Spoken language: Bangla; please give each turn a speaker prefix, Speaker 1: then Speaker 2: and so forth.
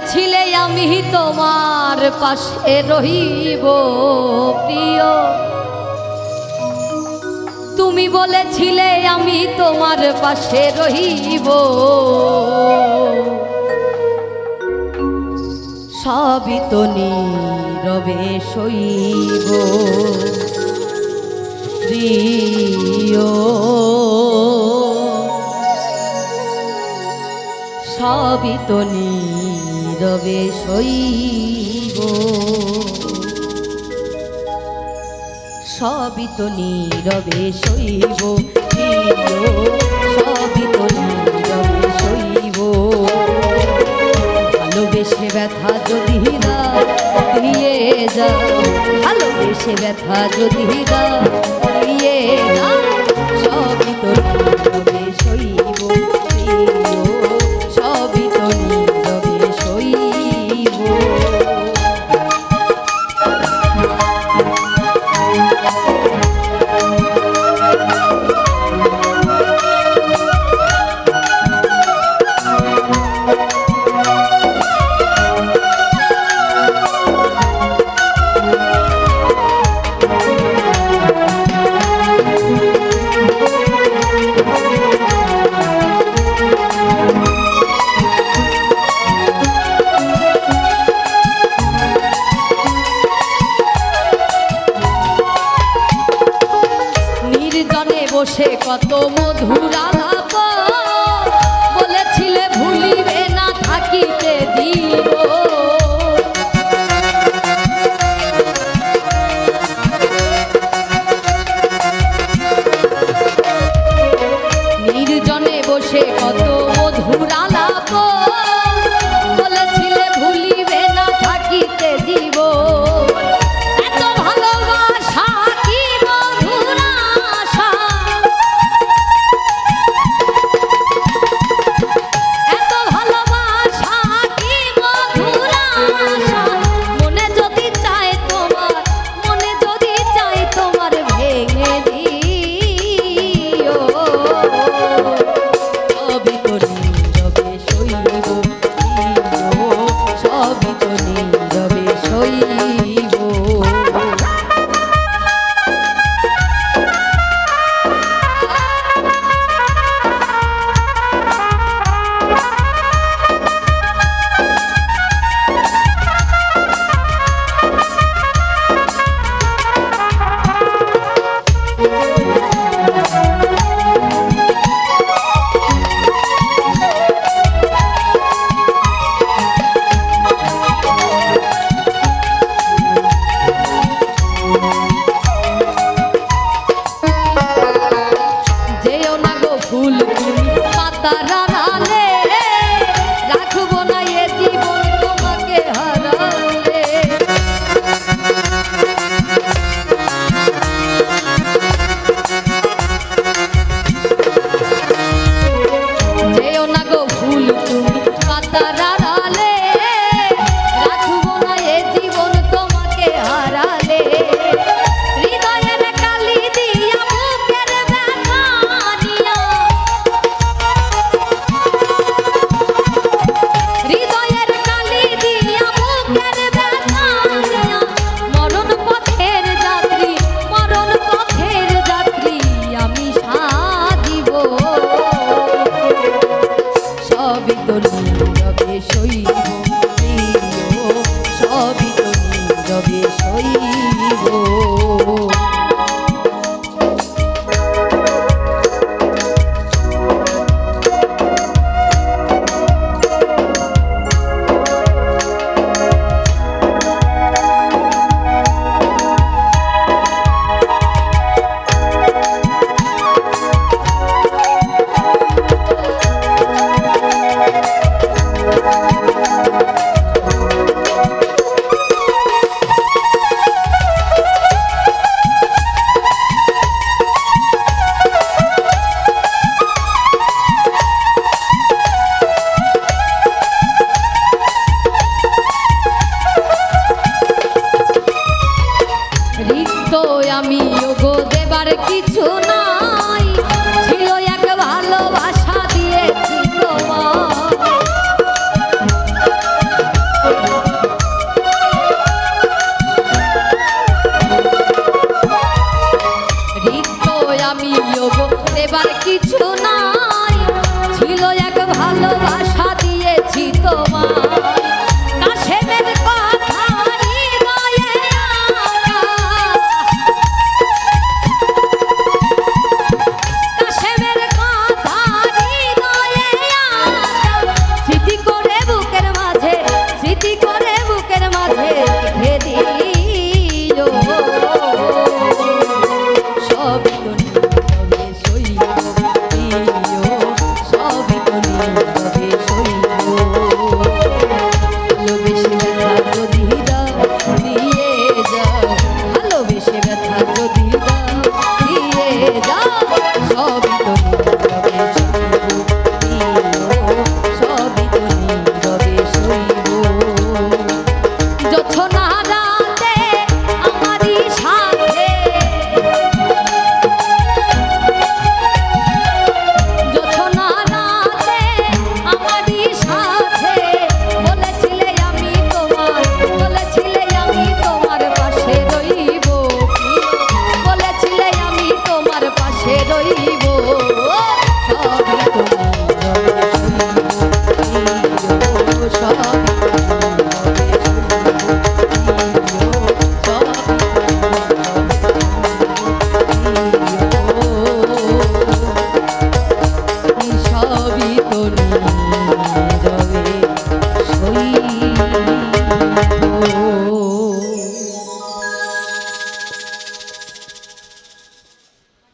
Speaker 1: বলেছিলে আমি তোমার পাশে রহিব, প্রিয়। তুমি বলেছিলে আমি তোমার পাশে রহিব। সবই তো নীরবে সইব। প্রিয়। সবই তো নীরবে সইব সবই তো নীরবে সইব, সবই তো নীরবে সইব। ভালোবেসে ব্যথা যদি হীরা দিয়ে যাও, ভালোবেসে ব্যথা যদি হীরা দিয়ে যাও, সবই তো কত মধুর তবে তোর নীরবে শৈব গো দেবার কিছু না